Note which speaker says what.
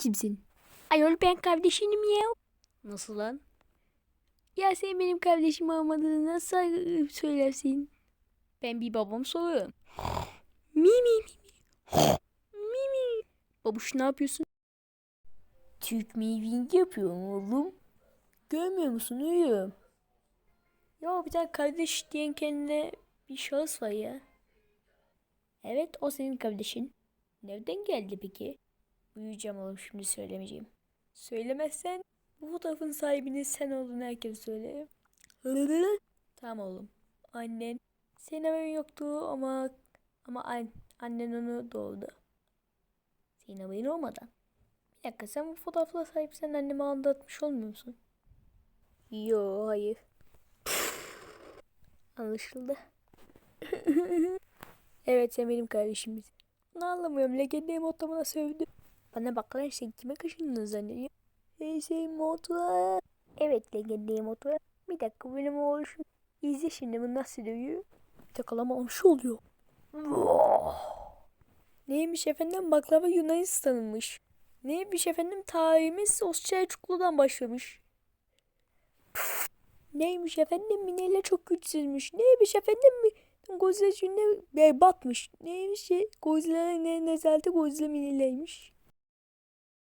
Speaker 1: kimsin? Ayol ben kardeşinim ya.
Speaker 2: Nasıl lan?
Speaker 1: Ya sen benim kardeşim olmadığını nasıl söylersin?
Speaker 2: Ben bir babam soruyorum.
Speaker 1: Mi mi mi mi. Mi.
Speaker 2: Babuş ne yapıyorsun?
Speaker 1: Türk meyving yapıyorum oğlum. Görmüyor musun uyuyorum. Ya bir tane kardeş diyen kendine bir şahıs var ya. Evet o senin kardeşin. Nereden geldi peki? Uyuyacağım oğlum şimdi söylemeyeceğim. Söylemezsen bu fotoğrafın sahibinin sen olduğunu herkes söyle. Tamam oğlum. Annen. Senin haberin yoktu ama ama an, annen onu doğurdu. Senin haberin olmadan. Bir dakika sen bu fotoğrafla sahipsen anneme anlatmış olmuyor musun? Yo hayır. Anlaşıldı. evet sen benim kardeşimsin. Ne anlamıyorum legende emotlamına sövdü. Bana bak lan sen kime kaşındın zannediyor? Hey şey motor. Evet legende emotu. Bir dakika benim oğlum. İzle şimdi bu nasıl dövüyor. Bir dakika lan ama şu oluyor. Neymiş efendim baklava Yunanistan'ınmış. Neymiş efendim tarihimiz Osman Selçuklu'dan başlamış. Neymiş efendim Minel'e çok güçsüzmüş. Neymiş efendim? Gözler şimdi batmış. Neymiş şey? Gözler ne nezaleti gözle Minel'eymiş.